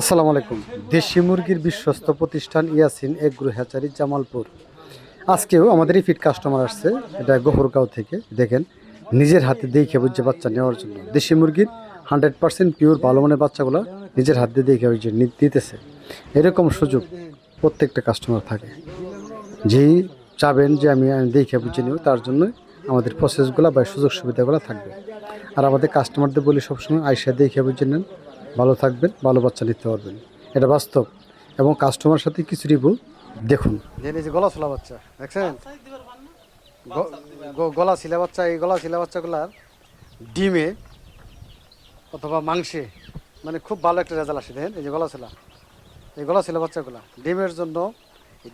আসসালামু আলাইকুম। দেশি মুরগির বিশ্বস্ত প্রতিষ্ঠান ইয়াসিন এগ্রো হ্যাচারি জামালপুর। আজকেও আমাদের ফিট কাস্টমার আসছে, এটা গোহরগাঁও থেকে। দেখেন, নিজের হাতে দেখে বুঝছে বাচ্চা নেওয়ার জন্য। দেশি মুরগির হান্ড্রেড পার্সেন্ট পিওর ভালো মানের বাচ্চাগুলো নিজের হাতে দেখে বুঝছে দিতেছে। এরকম সুযোগ প্রত্যেকটা কাস্টমার থাকে। যেই চাবেন যে আমি দেখে বুঝে নিব, তার জন্য আমাদের প্রসেসগুলো বা সুযোগ সুবিধাগুলো থাকবে। আর আমাদের কাস্টমারদের বলি সবসময় আইসা দেখে বুঝে নেন। ভালো থাকবেন, ভালো বাচ্চা নিতে পারবেন। এটা বাস্তব। এবং কাস্টমার সাথে কিছু রিভিউ দেখুন। যে গলা ছোলা বাচ্চা, দেখছেন? গলা ছিলা বাচ্চা, এই গলা ছিলা বাচ্চাগুলার ডিমে অথবা মাংসে মানে খুব ভালো একটা রেজাল্ট আসে, দেখেন? এই যে গলা ছিলা। এই গলা ছিল বাচ্চাগুলা। ডিমের জন্য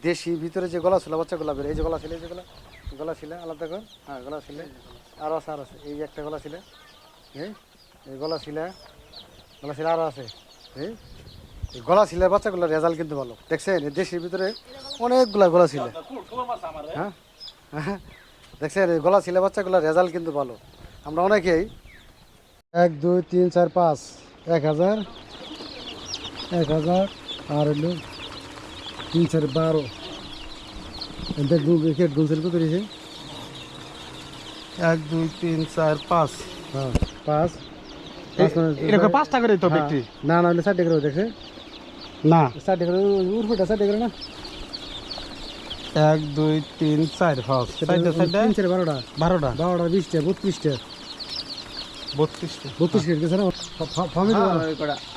দেশি ভিতরে যে গলা ছিল বাচ্চাগুলা বের, এই যে গলা ছিল, এই যে গলা ছিল, আলাদা করে? হ্যাঁ গলা ছিল। আরও আছে, আর আছে। এই যে একটা গলা ছিল হ্যাঁ? এই গলা ছিল গলা ছিল আরও আছে। এই গলা ছিল বাচ্চাগুলোর রেজাল্ট কিন্তু ভালো। দেখছেন দেশির ভিতরে অনেকগুলা গলা ছিল। হ্যাঁ? হ্যাঁ দেখছেন গলা ছিল বাচ্চাগুলোর রেজাল্ট কিন্তু ভালো। আমরা অনেকেই এক, দুই, তিন, চার, পাঁচ, এক হাজার এক হাজার, আর হলো তিন, চার, বারো। দেখ উইকেট গুনছিল কত দিয়েছে? এক, দুই, তিন, চার, পাঁচ। হ্যাঁ পাঁচ। এরকম পাঁচটা করে তো হ্যাঁ, বিক্রি? না না হলে ষাট করে দেখছে। না। ষাট করে উর্ফুটা ষাট করে না? এক দুই তিন চার পাঁচ। চারটা চারটা তিন চার বারোটা। বারোটা? বারোটা বিশটা বত্রিশটা। বত্রিশটা। বত্রিশ কেট গেছে না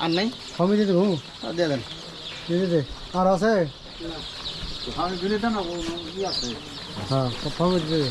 আর নাই? ফমি দিয়ে দেবো দিয়ে দেন। দিয়ে দে আর আছে? হ্যাঁ ফমি দিয়ে দে